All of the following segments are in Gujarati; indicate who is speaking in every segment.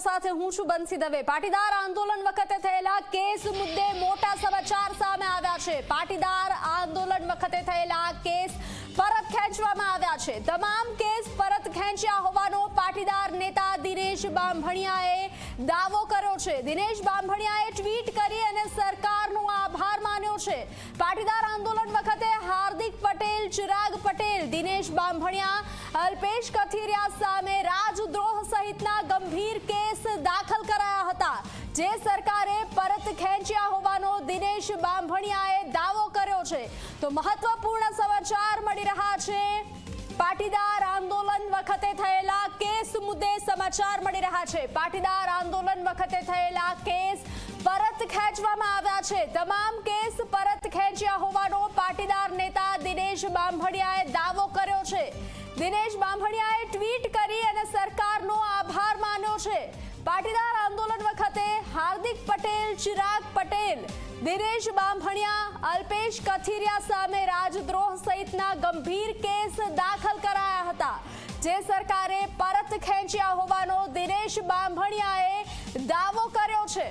Speaker 1: સાથે હું છું બંસી દવે. પાટીદાર આંદોલન વખતે થયેલા કેસ મુદ્દે મોટા સમાચાર સામે આવ્યા છે. પાટીદાર આંદોલન વખતે થયેલા કેસ પરત ખેંચવામાં આવ્યા છે. તમામ કેસ પરત ખેંચ્યા હોવાનો પાટીદાર નેતા દિનેશ બાંભણિયાએ દાવો કર્યો છે. દિનેશ બાંભણિયાએ ટ્વીટ કરી અને સરકારનો આભાર માન્યો છે. પાટીદાર આંદોલન વખતે હાર્દિક પટેલ, ચિરાગ પટેલ, દિનેશ બાંભણિયા, અલ્પેશ કથિરિયા સામે રાજદ્રોહ સહિતના ગંભીર કેસ દાખલ કરાયા હતા. જે સરકારે પરત ખેંચ્યા હોવાનો દિનેશ બાંભણિયાએ દાવો કર્યો છે. તો મહત્વપૂર્ણ સમાચાર મળી રહ્યા છે. પાટીદાર આંદોલન વખતે થયેલા કેસ મુદ્દે સમાચાર મળી રહ્યા છે. પાટીદાર આંદોલન વખતે થયેલા કેસ પરત ખેંચવામાં આવ્યા છે. તમામ કેસ પરત ખેંચ્યા હોવાનો પાટીદાર નેતા દિનેશ બાંભણિયાએ દાવો કર્યો છે. દિનેશ બાંભણિયાએ ટ્વીટ કરી અને સરકારનો આભાર માન્યો છે. પાટીદાર હાર્દિક પટેલ, ચિરાગ પટેલ, દિનેશ બામભણિયા અલ્પેશ કથિરિયા સામે રાજદ્રોહ સહિતના ગંભીર કેસ દાખલ કરાયા હતા. જે સરકારે પરત ખેંચ્યા હોવાનો દિનેશ બાંભણિયાએ દાવો કર્યો છે.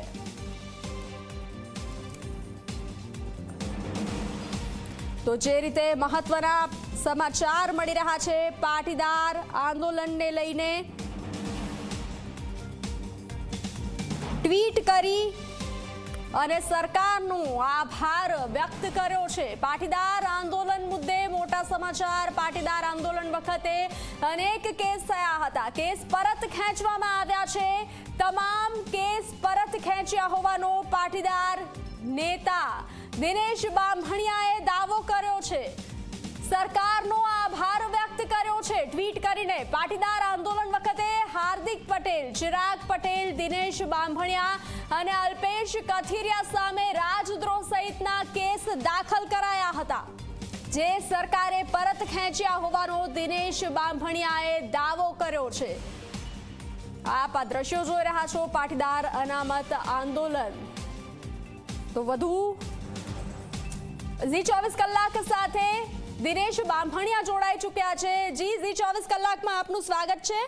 Speaker 1: તો જે રીતે મહત્વના સમાચાર મળી રહ્યા છે, પાટીદાર આંદોલનને લઈને ટ્વીટ કરી અને સરકારનો આભાર વ્યક્ત કર્યો છે. પાટીદાર આંદોલન મુદ્દે મોટા સમાચાર. પાટીદાર આંદોલન વખતે અનેક કેસ થયા હતા. કેસ પરત ખેંચવામાં આવ્યા છે. તમામ કેસ પરત ખેંચ્યા હોવાનો પાટીદાર નેતા દિનેશ બાંભણિયાએ દાવો કર્યો છે. સરકારનો આભાર વ્યક્ત કર્યો છે. ટ્વીટ કરીને પાટીદાર આંદોલન વખતે હાર્દિક પટેલ, ચિરાગ પટેલ, દિનેશ બાંભણિયા અને અલ્પેશ કથિરિયા સામે રાજદ્રોહ સહિતના કેસ દાખલ કરાયા હતા. જે સરકારે પરત ખેંચ્યા હોવાનો દિનેશ બાંભણિયાએ દાવો કર્યો છે. આપ આ દ્રશ્યો જોઈ રહ્યા છો, પાટીદાર અનામત આંદોલન. તો વધુ ઝી ચોવીસ કલાક સાથે દિનેશ બાંભણિયા જોડાઈ ચૂક્યા છે. જી ઝી ચોવીસ કલાકમાં આપનું સ્વાગત છે.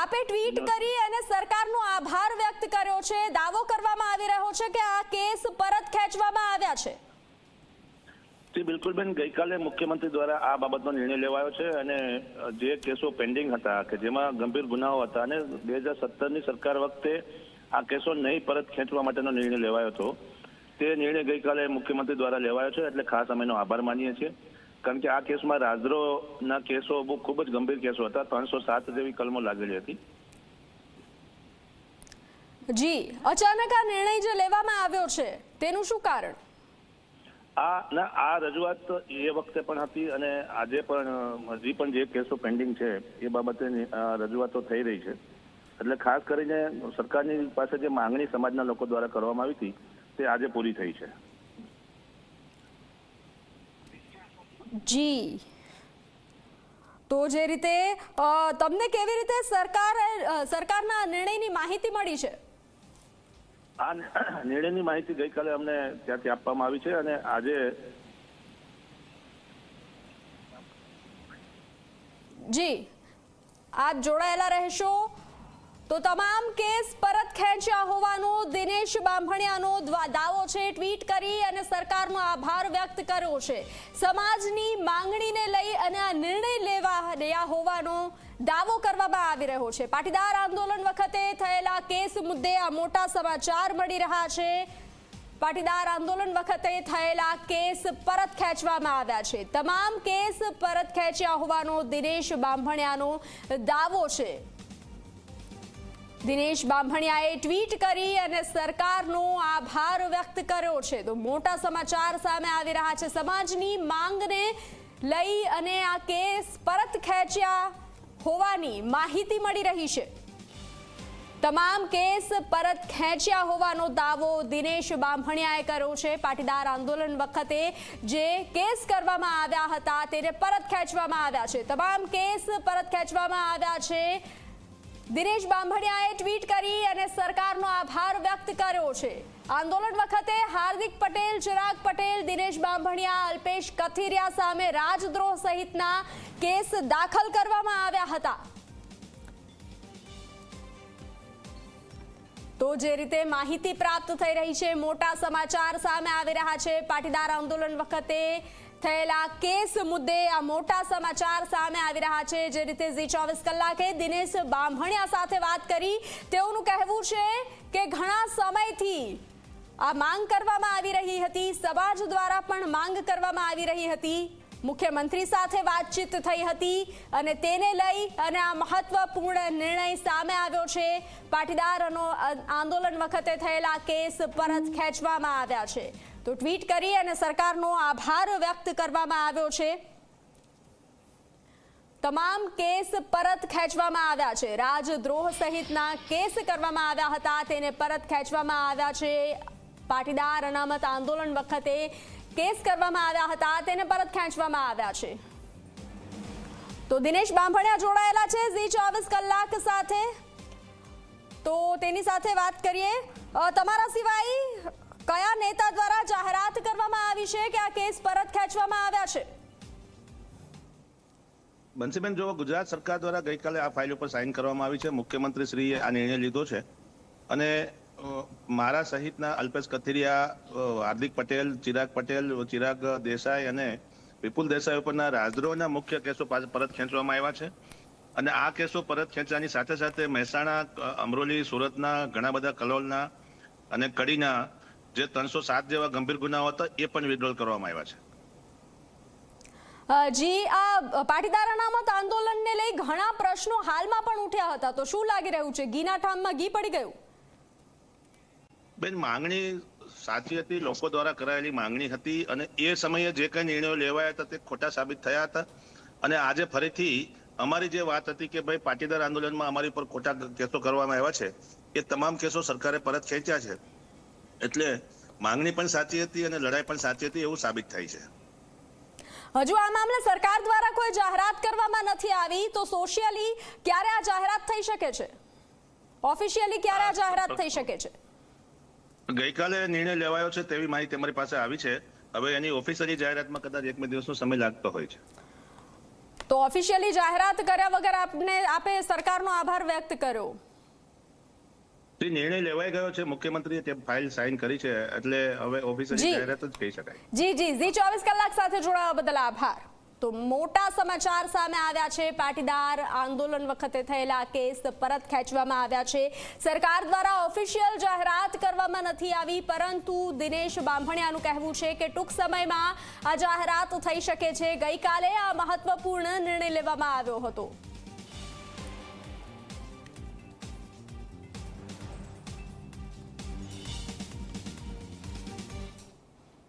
Speaker 1: આપે ટ્વીટ કરી અને સરકારનો આભાર વ્યક્ત કર્યો છે. દાવો કરવામાં આવી રહ્યો છે કે આ કેસ પરત ખેંચવામાં આવ્યા છે.
Speaker 2: જી બિલકુલ બેન. ગઈકાલે મુખ્યમંત્રી દ્વારા આ બાબતનો નિર્ણય લેવાયો છે અને જે કેસો પેન્ડિંગ હતા કે જેમાં ગંભીર ગુનાઓ હતા અને બે હજાર સત્તરની સરકાર વખતે આ કેસો નહીં પરત ખેંચવા માટેનો નિર્ણય લેવાયો હતો. તે નિર્ણય ગઈકાલે મુખ્યમંત્રી દ્વારા લેવાયો છે એટલે ખાસ અમે એનો આભાર માનીએ છીએ. કારણ કે આ કેસમાં રાજદ્રોહના કેસો બહુ ખૂબ જ ગંભીર કેસો હતા ત્રણસો સાત જેવી કલમો લાગેલી હતી.
Speaker 1: જી અચાનક આ નિર્ણય જે લેવામાં આવ્યો છે તેનું શું કારણ?
Speaker 2: આ ના આ રજૂઆત એ વખતે પણ હતી અને આજે પણ હજી પણ જે કેસો પેન્ડિંગ છે એ બાબતે રજૂઆતો થઈ રહી છે. એટલે ખાસ કરીને સરકારની પાસે જે માંગણી સમાજના લોકો દ્વારા કરવામાં આવી હતી તે આજે પૂરી થઈ છે.
Speaker 1: જી. તો જે રીતે તમને કેવી રીતે સરકાર સરકારના નિર્ણયની માહિતી મળી છે?
Speaker 2: આ નિર્ણયની માહિતી ગઈકાલે અમને ત્યાંથી આપવામાં આવી છે અને આજે
Speaker 1: જી. આપ જોડાયેલા રહેશો. તો તમામ કેસ પરત ખેંચ્યા હોવાનો દિનેશ બાંભણિયાનો દ્વા- છે. ટ્વીટ કરી અને સરકારનો આભાર વ્યક્ત કર્યો છે. સમાજની માંગણીને લઈ અને આ નિર્ણય લેવા રહ્યા હોવાનો દાવો કરવામાં આવી રહ્યો છે. પાટીદાર આંદોલન વખતે થયેલા કેસ મુદ્દે આ મોટા સમાચાર મળી રહ્યા છે. પાટીદાર આંદોલન વખતે થયેલા કેસ પરત ખેંચવામાં આવ્યા છે. તમામ કેસ પરત ખેંચ્યા હોવાનો દિનેશ બાંભણિયાનો દાવો છે. દિનેશ બાંભણિયાએ ટ્વીટ કરી અને સરકારનો આભાર વ્યક્ત કર્યો છે. તો મોટા સમાચાર સામે આવી રહ્યા છે. સમાજની માંગને લઈ અને આ કેસ પરત ખેંચ્યા હોવાની માહિતી મળી રહી છે. તમામ કેસ પરત ખેંચ્યા હોવાનો દાવો દિનેશ બામણિયાએ કર્યો છે. પાટીદાર આંદોલન વખતે જે કેસ કરવામાં આવ્યા હતા, તેને પરત ખેંચવામાં આવ્યા છે. તમામ કેસ પરત ખેંચવામાં આવ્યા છે. દિનેશ બાંભણિયાએ ટ્વીટ કરી અને સરકારનો આભાર વ્યક્ત કર્યો છે. આંદોલન વખતે હાર્દિક પટેલ, ચિરાગ પટેલ, દિનેશ બાંભણિયા, અલ્પેશ કથિરિયા સામે રાજદ્રોહ સહિતના કેસ દાખલ કરવામાં આવ્યા હતા. તો જે રીતે માહિતી પ્રાપ્ત થઈ રહી છે, મોટા સમાચાર સામે આવી રહ્યા છે. પાટીદાર આંદોલન વખતે થયેલા કેસ મુદ્દે આ મોટા સમાચાર સામે આવી રહ્યા છે. જે રીતે ઝી ચોવીસ કલાકે દિનેશ બામણિયા સાથે વાત કરી. તેઓનું કહેવું છે કે ઘણા સમયથી આ માંગ કરવામાં આવી રહી હતી. સમાજ દ્વારા પણ માંગ કરવામાં આવી રહી હતી. મુખ્યમંત્રી સાથે વાતચીત થઈ હતી અને તેને લઈ અને આ મહત્વપૂર્ણ નિર્ણય સામે આવ્યો છે. પાટીદારનો આંદોલન વખતે થયેલા કેસ પરત ખેંચવામાં આવ્યા છે. તો ટ્વીટ કરી અને સરકારનો આભાર વ્યક્ત કરવામાં આવ્યો છે. તમામ કેસ પરત ખેંચવામાં આવ્યા છે. રાજદ્રોહ સહિતના કેસ કરવામાં આવ્યા હતા. તેને પરત ખેંચવામાં આવ્યા છે. પાટીદાર અનામત આંદોલન વખતે કેસ કરવામાં આવ્યા હતા. તેને પરત ખેંચવામાં આવ્યા છે. તો દિનેશ બાંભણિયા જોડાયેલા છે ઝી ચોવીસ કલાક સાથે. તો તેની સાથે વાત કરીએ. તમારા સિવાય કયા નેતા દ્વારા આવી છે કે આ કેસ પરત ખેંચવામાં આવ્યા છે?
Speaker 2: બંસીબેન જો ગુજરાત સરકાર દ્વારા ગઈકાલે આ ફાઇલ ઉપર સાઇન કરવામાં આવી છે. મુખ્યમંત્રી શ્રીએ આ નિર્ણય લીધો છે. અને મારા સહિતના અલ્પેશ કથિરિયા હાર્દિક પટેલ, ચિરાગ પટેલ, ચિરાગ દેસાઈ અને વિપુલ દેસાઈ ઉપરના રાજદ્રોહના મુખ્ય કેસો પરત ખેંચવામાં આવ્યા છે. અને આ કેસો પરત ખેંચવાની સાથે સાથે મહેસાણા અમરોલી, સુરતના ઘણા બધા કલોલના અને કડીના જે ત્રણસો સાત જેવા ગંભીર ગુનાઓ હતા એ પણ વિડ્રોલ કરવામાં આવ્યા છે.
Speaker 1: જી આ પાટીદાર અનામત આંદોલનને લઈ ઘણા પ્રશ્નો હાલમાં પણ ઉઠ્યા હતા. તો શું લાગી રહ્યું છે? ઘીના ઠામમાં ઘી પડી ગયું?
Speaker 2: બેન માંગણી સાચી હતી લોકો દ્વારા કરાયેલી માંગણી હતી અને એ સમયે જે કઈ નિર્ણયો લેવાયા હતા તે ખોટા સાબિત થયા હતા. અને આજે ફરીથી અમારી જે વાત હતી કે ભાઈ પાટીદાર આંદોલનમાં અમારી પર ખોટા કેસો કરવામાં આવ્યા છે એ તમામ કેસો સરકારે પરત ખેંચ્યા છે. એટલે માંગણી પણ સાચી હતી અને લડાઈ પણ સાચી હતી એવું સાબિત થાય છે.
Speaker 1: હજુ આ મામલે સરકાર દ્વારા કોઈ જાહેરાત કરવામાં નથી આવી તો સોશિયલી ક્યારે આ જાહેરાત થઈ શકે છે? ઓફિશિયલી ક્યારે આ જાહેરાત થઈ શકે છે?
Speaker 2: ગઈકાલે નિર્ણય લેવાયો છે તેવી માહિતી અમારી પાસે આવી છે. હવે એની ઓફિશિયલી જાહેરાતમાં કદાચ એક બે દિવસનો સમય લાગતો હોય છે.
Speaker 1: તો ઓફિશિયલી જાહેરાત કર્યા વગર આપને આપે સરકારનો આભાર વ્યક્ત કર્યો.
Speaker 2: જે નિર્ણય લેવાઈ ગયો છે મુખ્યમંત્રીએ તે ફાઇલ સાઇન કરી છે એટલે હવે
Speaker 1: ઓફિસરની
Speaker 2: જાહેરાત જ કહી શકાય.
Speaker 1: જી જી. જી ચોવીસ કલાક સાથે જોડાવા બદલ આભાર. તો મોટા સમાચાર સામે આવ્યા છે. પાટીદાર આંદોલન વખતે થયેલા કેસ પરત ખેંચવામાં આવ્યા છે. સરકાર દ્વારા ઓફિશિયલ જાહેરાત કરવામાં નથી આવી પરંતુ દિનેશ બાંભણિયાનું કહેવું છે કે ટૂંક સમયમાં આ જાહેરાત થઈ શકે છે. ગઈકાલે આ મહત્વપૂર્ણ નિર્ણય લેવામાં આવ્યો હતો.